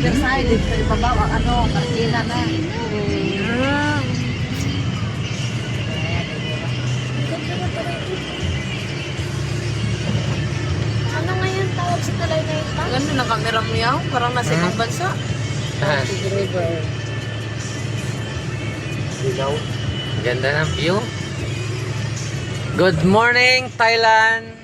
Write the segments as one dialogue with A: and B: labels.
A: Riverside, dito sa ibabaw, eh, ang ano, Martina na.
B: Ano nga yung tawag sa talay na yun pa? Gano'n
C: na kamerang
A: parang nasa ibang hmm. bansa.
D: Ah. Ganda ng view. Good morning, Thailand!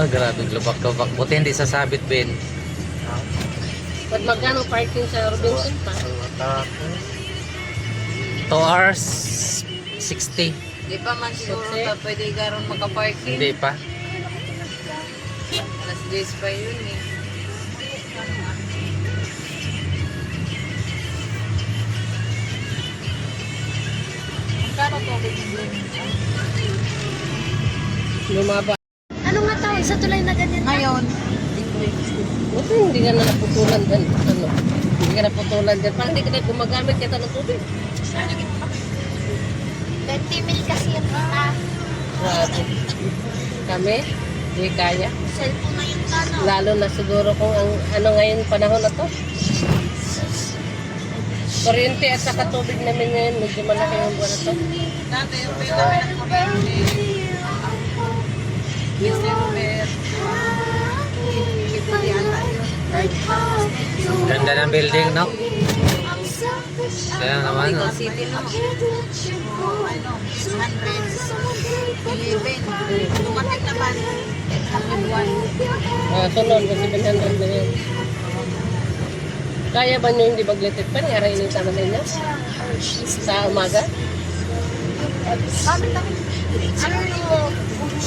D: Ah, grabe, lubak-lubak. Buti hindi sasabit, Ben.
E: Ba't magkano parking sa Robinson pa?
D: 2 hours 60.
A: Di pa man siguro
E: Kasi-
A: ka pwede karon makaparking.
D: Hindi pa.
A: Alas 10 pa yun eh. Magkano to?
E: Lumaba.
B: Sa tulay na ganyan?
A: Ngayon,
E: Buti hindi ka na naputulan dyan. Ano? Hindi ka naputulan dyan. Parang hindi ka na gumagamit kita ng tubig.
B: 20 mil kasi yung tita.
E: Grabe. Kami, hindi kaya.
B: Cellphone na yung ano.
E: Lalo na siguro kung ang ano ngayon panahon na to. Kuryente at saka tubig namin ngayon, medyo malaki yung buwan na to.
A: dati yung pwede namin ng kuryente.
D: Ganda ng building, no? Kaya naman, no?
A: City no? Ano, 811. Dumating naman. 801.
E: Ah, sunod, kasi 700 na yun. Kaya ba nyo hindi maglitit pa? Niyara ini sama sa inyo? Sa umaga?
B: Bakit kami? Yung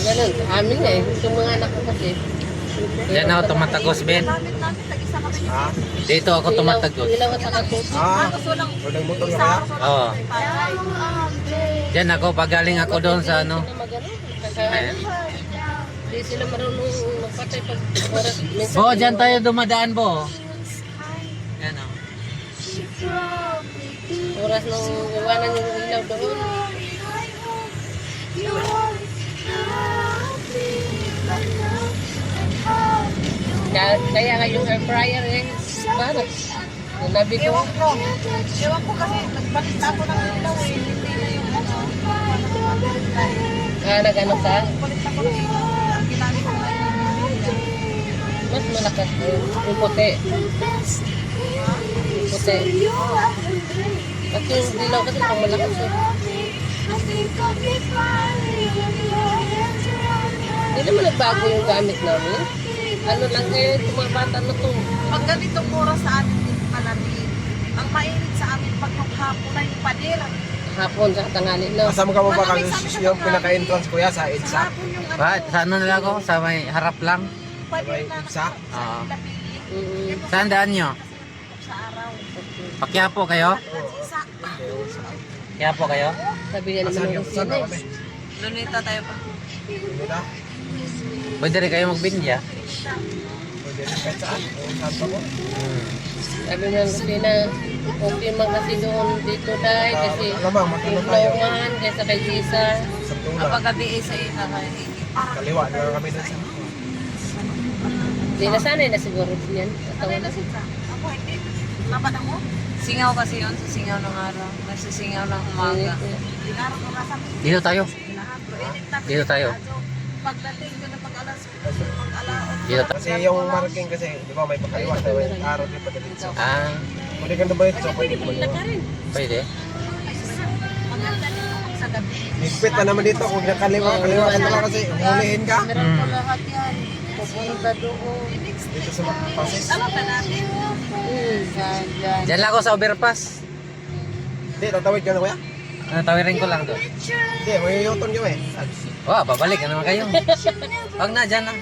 E: Ganun, amin eh. Yung mga anak ko kasi.
D: Yan ako tumatagos, Ben.
F: Ah,
D: Dito ako
E: tubig.
F: ah.
A: Gusto lang,
F: Walang motor ka kaya?
D: Oo. Diyan ako, pagaling ako doon sa ano. Ayan.
E: Hindi sila marunong magpatay pag oras.
D: Bo, dyan tayo dumadaan, Bo. Yan, oh.
E: Oras nung iwanan yung ilaw doon. Kaya, kaya nga yung air fryer eh. Parang, nabi ko.
A: Ewan ko. Ewan ko kasi nagbalit ako ng ilaw eh. Hindi na yung ano.
E: Ah, nagano ka?
A: Balit ako ng ilaw. Ang ginamit ko na yung
E: Mas malakas eh. Yung puti. Yung puti. At yung dilaw kasi pang malakas eh. Hindi naman nagbago yung gamit namin. Ano lang kayo, itong mga bata na to.
A: Pag ganitong oras sa amin din malamig. Ang mainit sa amin pag maghapon na yung pader.
E: Hapon sa tangali na.
F: Kasama ka mo ba kang yung pinaka-entrance kuya sa
A: Sa
F: EDSA?
A: hapon yung ano.
D: Ba, sa ano nila ako? Sa may harap lang?
A: pader na
F: Sa?
A: nakapag sa
D: Oo.
E: Mm.
D: Saan daan nyo?
A: Sa araw.
D: Pakyapo kayo?
A: Isa.
D: Kyapo kayo?
E: Sabi nga naman
F: yung na kami?
A: Lunita tayo pa.
F: Na.
D: Pwede rin kayo magbindya.
E: Sabi nga kasi na okay man kasi doon dito dahil kasi
F: Alam mo, matano
E: yung
F: tayo.
E: naumahan kaysa kay Jisa.
F: Sa tula.
A: Kapag gabi eh sa ina kayo.
F: Kaliwa na kami na sa.
E: Hindi na sanay na siguro din yan.
A: Ano
E: Katawan
A: na sila? Ako hindi. Laban ako. Singaw kasi yun sa singaw ng araw. Nagsisingaw ng umaga. Nasa
D: Dito tayo. Dito tayo.
A: Pagdating ko na pag alas, pag.
D: Dito.
F: Kasi yung marking kasi, di ba may pakaliwa tayo. May araw din pa dito.
D: Ah,
F: Pwede ka na ba ito? Pwede mo
E: na ka rin.
D: pwede.
A: Maganda din ako sa gabi.
F: Higpit na naman dito. Kung nakaliwa, kaliwa ka lang kasi hulihin ka.
A: Meron ko
D: Hmm.
A: lahat yan. Pupunta doon.
F: Dito sa pasis.
A: Alam na natin.
E: Hmm.
A: Yan, yan.
D: Diyan lang ako sa overpass.
F: Hindi, tatawid ka na kuya.
D: Ano, tawirin ko lang doon.
F: Hindi, may yuton ka eh.
D: Wow, babalik ka naman kayo. Wag na, dyan na.